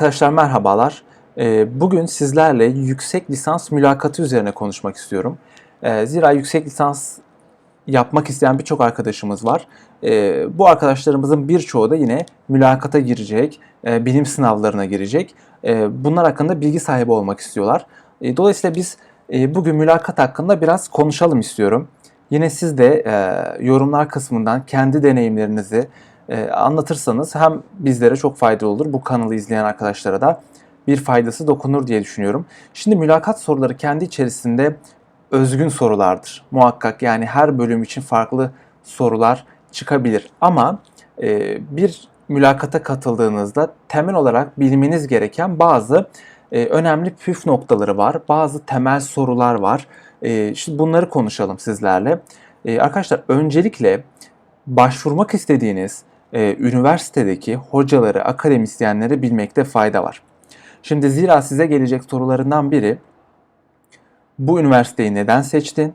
Arkadaşlar merhabalar. Ee, Bugün sizlerle yüksek lisans mülakatı üzerine konuşmak istiyorum. Ee, Zira yüksek lisans yapmak isteyen birçok arkadaşımız var. Ee, Bu arkadaşlarımızın birçoğu da yine mülakata girecek, e, bilim sınavlarına girecek. Bunlar hakkında bilgi sahibi olmak istiyorlar. Dolayısıyla biz e, bugün mülakat hakkında biraz konuşalım istiyorum. Yine siz de e, yorumlar kısmından kendi deneyimlerinizi e, anlatırsanız hem bizlere çok faydalı olur, bu kanalı izleyen arkadaşlara da bir faydası dokunur diye düşünüyorum. Şimdi mülakat soruları kendi içerisinde özgün sorulardır. Muhakkak yani her bölüm için farklı sorular çıkabilir. Ama e, bir mülakata katıldığınızda temel olarak bilmeniz gereken bazı e, önemli püf noktaları var. Bazı temel sorular var. E, şimdi bunları konuşalım sizlerle. E, arkadaşlar öncelikle başvurmak istediğiniz e, üniversitedeki hocaları, akademisyenleri bilmekte fayda var. Şimdi zira size gelecek sorularından biri bu üniversiteyi neden seçtin?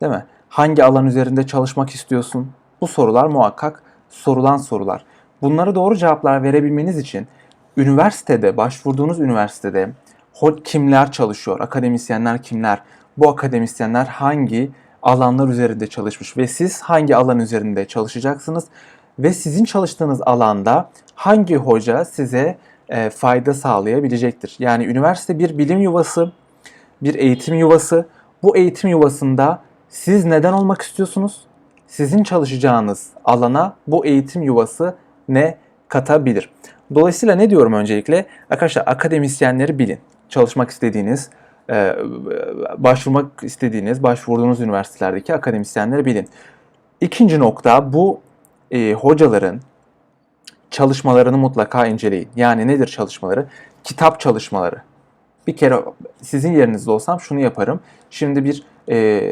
Değil mi? Hangi alan üzerinde çalışmak istiyorsun? Bu sorular muhakkak sorulan sorular. Bunlara doğru cevaplar verebilmeniz için üniversitede, başvurduğunuz üniversitede kimler çalışıyor, akademisyenler kimler, bu akademisyenler hangi alanlar üzerinde çalışmış ve siz hangi alan üzerinde çalışacaksınız ve sizin çalıştığınız alanda hangi hoca size e, fayda sağlayabilecektir. Yani üniversite bir bilim yuvası, bir eğitim yuvası. Bu eğitim yuvasında siz neden olmak istiyorsunuz? Sizin çalışacağınız alana bu eğitim yuvası ne katabilir? Dolayısıyla ne diyorum öncelikle? Arkadaşlar akademisyenleri bilin. Çalışmak istediğiniz, e, başvurmak istediğiniz, başvurduğunuz üniversitelerdeki akademisyenleri bilin. İkinci nokta bu e, hocaların çalışmalarını mutlaka inceleyin. Yani nedir çalışmaları? Kitap çalışmaları. Bir kere sizin yerinizde olsam şunu yaparım. Şimdi bir e,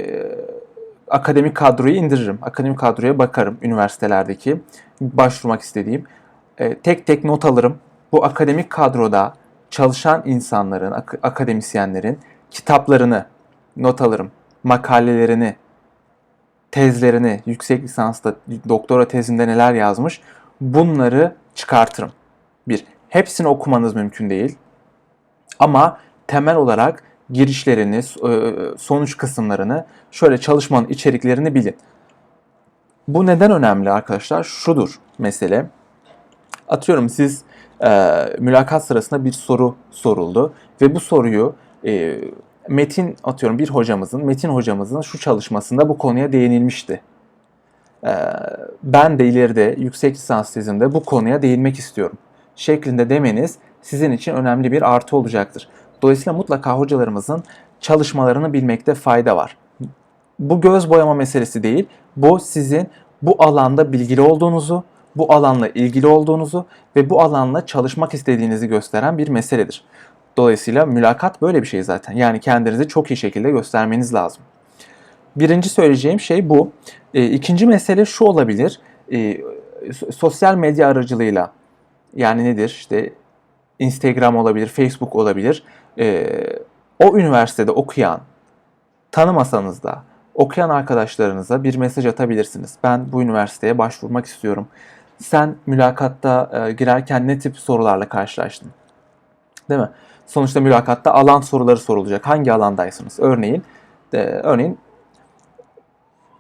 akademik kadroyu indiririm. Akademik kadroya bakarım üniversitelerdeki başvurmak istediğim. E, tek tek not alırım. Bu akademik kadroda çalışan insanların, ak- akademisyenlerin kitaplarını not alırım. Makalelerini, tezlerini, yüksek lisansta, doktora tezinde neler yazmış bunları çıkartırım. Bir, hepsini okumanız mümkün değil. Ama temel olarak girişlerini, e, sonuç kısımlarını, şöyle çalışmanın içeriklerini bilin. Bu neden önemli arkadaşlar? Şudur mesele. Atıyorum siz e, mülakat sırasında bir soru soruldu ve bu soruyu e, Metin atıyorum bir hocamızın, Metin hocamızın şu çalışmasında bu konuya değinilmişti. Ee, ben de ileride yüksek lisans tezimde bu konuya değinmek istiyorum şeklinde demeniz sizin için önemli bir artı olacaktır. Dolayısıyla mutlaka hocalarımızın çalışmalarını bilmekte fayda var. Bu göz boyama meselesi değil. Bu sizin bu alanda bilgili olduğunuzu, bu alanla ilgili olduğunuzu ve bu alanla çalışmak istediğinizi gösteren bir meseledir. Dolayısıyla mülakat böyle bir şey zaten. Yani kendinizi çok iyi şekilde göstermeniz lazım. Birinci söyleyeceğim şey bu. E, ikinci mesele şu olabilir. E, sosyal medya aracılığıyla yani nedir? İşte Instagram olabilir, Facebook olabilir. E, o üniversitede okuyan, tanımasanız da okuyan arkadaşlarınıza bir mesaj atabilirsiniz. Ben bu üniversiteye başvurmak istiyorum. Sen mülakatta e, girerken ne tip sorularla karşılaştın? Değil mi? Sonuçta mülakatta alan soruları sorulacak. Hangi alandaysınız? Örneğin, e, örneğin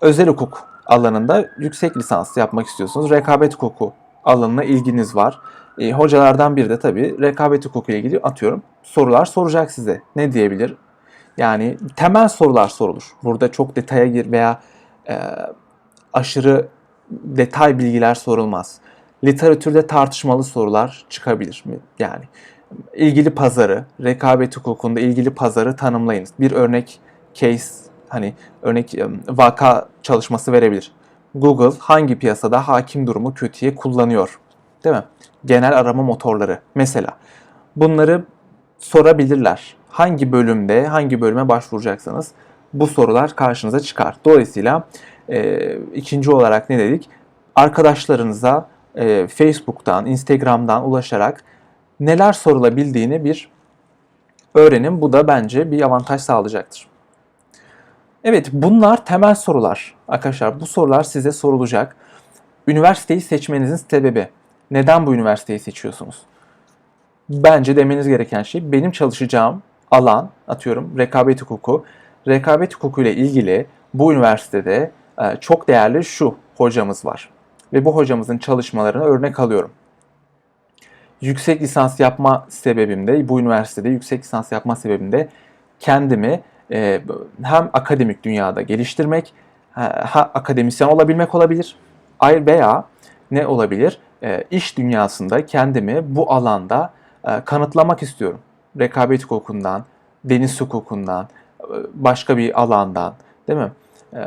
özel hukuk alanında yüksek lisans yapmak istiyorsunuz. Rekabet hukuku alanına ilginiz var. E, hocalardan biri de tabii rekabet hukuku ile ilgili atıyorum sorular soracak size. Ne diyebilir? Yani temel sorular sorulur. Burada çok detaya gir veya e, aşırı detay bilgiler sorulmaz. Literatürde tartışmalı sorular çıkabilir mi? Yani ilgili pazarı, rekabet hukukunda ilgili pazarı tanımlayınız. Bir örnek case hani örnek vaka çalışması verebilir. Google hangi piyasada hakim durumu kötüye kullanıyor? Değil mi? Genel arama motorları mesela. Bunları sorabilirler. Hangi bölümde, hangi bölüme başvuracaksanız bu sorular karşınıza çıkar. Dolayısıyla e, ikinci olarak ne dedik? Arkadaşlarınıza e, Facebook'tan, Instagram'dan ulaşarak neler sorulabildiğini bir öğrenin. Bu da bence bir avantaj sağlayacaktır. Evet bunlar temel sorular. Arkadaşlar bu sorular size sorulacak. Üniversiteyi seçmenizin sebebi. Neden bu üniversiteyi seçiyorsunuz? bence demeniz gereken şey benim çalışacağım alan atıyorum rekabet hukuku. Rekabet hukuku ile ilgili bu üniversitede e, çok değerli şu hocamız var. Ve bu hocamızın çalışmalarını örnek alıyorum. Yüksek lisans yapma sebebimde, bu üniversitede yüksek lisans yapma sebebimde kendimi e, hem akademik dünyada geliştirmek, ha, akademisyen olabilmek olabilir. Veya ne olabilir? E, iş dünyasında kendimi bu alanda e, kanıtlamak istiyorum. Rekabet hukukundan, deniz hukukundan, e, başka bir alandan, değil mi? E,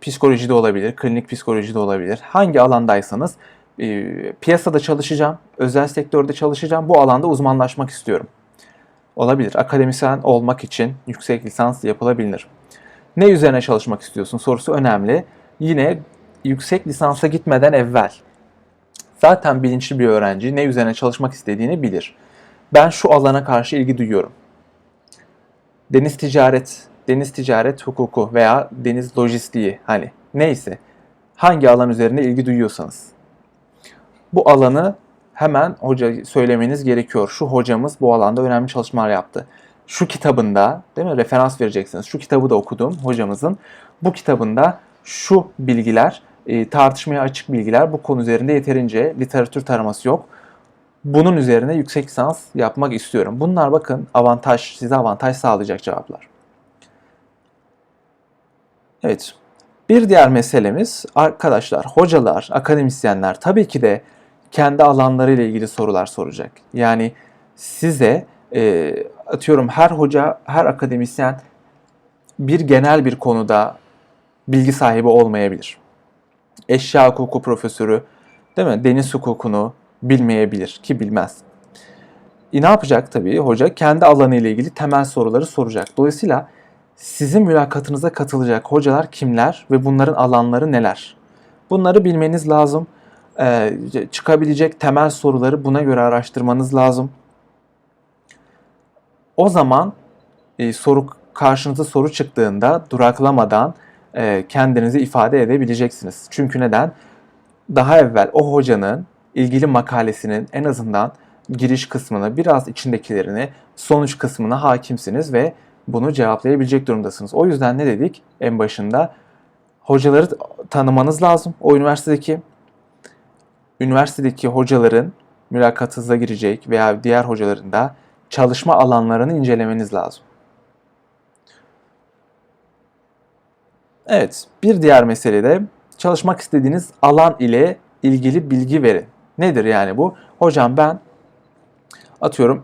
psikoloji de olabilir, klinik psikoloji de olabilir. Hangi alandaysanız e, piyasada çalışacağım, özel sektörde çalışacağım, bu alanda uzmanlaşmak istiyorum. Olabilir. Akademisyen olmak için yüksek lisans yapılabilir. Ne üzerine çalışmak istiyorsun sorusu önemli. Yine yüksek lisansa gitmeden evvel zaten bilinçli bir öğrenci ne üzerine çalışmak istediğini bilir. Ben şu alana karşı ilgi duyuyorum. Deniz ticaret, deniz ticaret hukuku veya deniz lojistiği hani neyse hangi alan üzerine ilgi duyuyorsanız bu alanı hemen hoca söylemeniz gerekiyor. Şu hocamız bu alanda önemli çalışmalar yaptı. Şu kitabında değil mi referans vereceksiniz. Şu kitabı da okudum hocamızın. Bu kitabında şu bilgiler e, tartışmaya açık bilgiler bu konu üzerinde yeterince literatür taraması yok. Bunun üzerine yüksek lisans yapmak istiyorum. Bunlar bakın avantaj, size avantaj sağlayacak cevaplar. Evet. Bir diğer meselemiz arkadaşlar, hocalar, akademisyenler tabii ki de kendi alanlarıyla ilgili sorular soracak. Yani size e, atıyorum her hoca, her akademisyen bir genel bir konuda bilgi sahibi olmayabilir. Eşya hukuku profesörü değil mi? Deniz hukukunu bilmeyebilir ki bilmez. E ne yapacak tabii hoca? Kendi alanı ile ilgili temel soruları soracak. Dolayısıyla sizin mülakatınıza katılacak hocalar kimler ve bunların alanları neler? Bunları bilmeniz lazım. Ee, çıkabilecek temel soruları buna göre araştırmanız lazım. O zaman e, soru karşınıza soru çıktığında duraklamadan e, kendinizi ifade edebileceksiniz. Çünkü neden? Daha evvel o hocanın ilgili makalesinin en azından giriş kısmını, biraz içindekilerini, sonuç kısmına hakimsiniz ve bunu cevaplayabilecek durumdasınız. O yüzden ne dedik en başında? Hocaları tanımanız lazım. O üniversitedeki üniversitedeki hocaların mülakatınıza girecek veya diğer hocaların da çalışma alanlarını incelemeniz lazım. Evet, bir diğer mesele de çalışmak istediğiniz alan ile ilgili bilgi verin. Nedir yani bu? Hocam ben atıyorum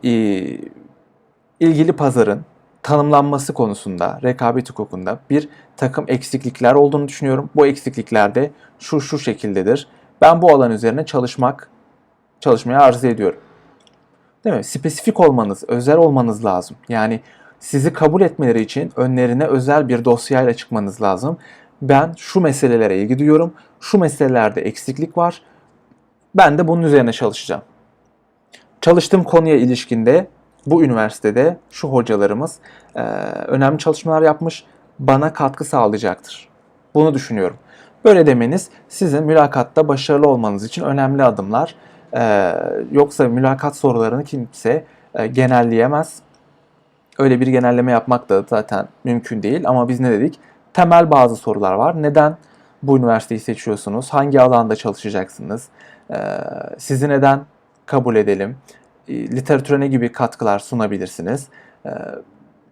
ilgili pazarın tanımlanması konusunda, rekabet hukukunda bir takım eksiklikler olduğunu düşünüyorum. Bu eksiklikler de şu şu şekildedir. Ben bu alan üzerine çalışmak, çalışmaya arzu ediyorum. Değil mi? Spesifik olmanız, özel olmanız lazım. Yani sizi kabul etmeleri için önlerine özel bir dosyayla çıkmanız lazım. Ben şu meselelere ilgi duyuyorum. Şu meselelerde eksiklik var. Ben de bunun üzerine çalışacağım. Çalıştığım konuya ilişkinde bu üniversitede şu hocalarımız e, önemli çalışmalar yapmış, bana katkı sağlayacaktır. Bunu düşünüyorum. Böyle demeniz sizin mülakatta başarılı olmanız için önemli adımlar. E, yoksa mülakat sorularını kimse e, genelleyemez. Öyle bir genelleme yapmak da zaten mümkün değil ama biz ne dedik? Temel bazı sorular var. Neden bu üniversiteyi seçiyorsunuz? Hangi alanda çalışacaksınız? E, sizi neden kabul edelim? E, literatüre ne gibi katkılar sunabilirsiniz? E,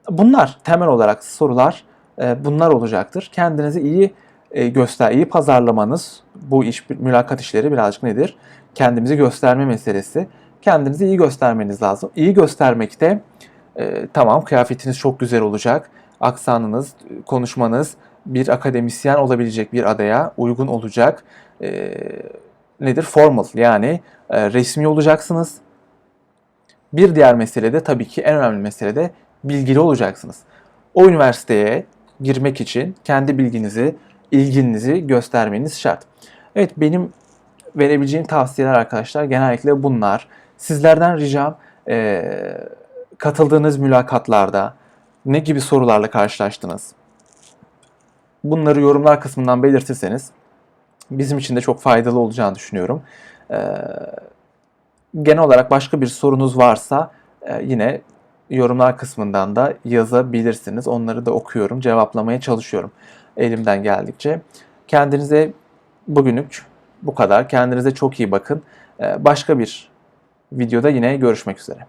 bunlar temel olarak sorular e, bunlar olacaktır. Kendinizi iyi göster, iyi pazarlamanız bu iş mülakat işleri birazcık nedir? Kendimizi gösterme meselesi. Kendinizi iyi göstermeniz lazım. İyi göstermekte e, tamam kıyafetiniz çok güzel olacak. Aksanınız, konuşmanız bir akademisyen olabilecek bir adaya uygun olacak. E, nedir? Formal yani e, resmi olacaksınız bir diğer mesele de tabii ki en önemli mesele de bilgili olacaksınız. O üniversiteye girmek için kendi bilginizi, ilginizi göstermeniz şart. Evet benim verebileceğim tavsiyeler arkadaşlar genellikle bunlar. Sizlerden ricam e, katıldığınız mülakatlarda ne gibi sorularla karşılaştınız? Bunları yorumlar kısmından belirtirseniz bizim için de çok faydalı olacağını düşünüyorum. Ee, genel olarak başka bir sorunuz varsa e, yine yorumlar kısmından da yazabilirsiniz. Onları da okuyorum, cevaplamaya çalışıyorum elimden geldikçe. Kendinize bugünlük bu kadar. Kendinize çok iyi bakın. E, Başka bir videoda yine görüşmek üzere.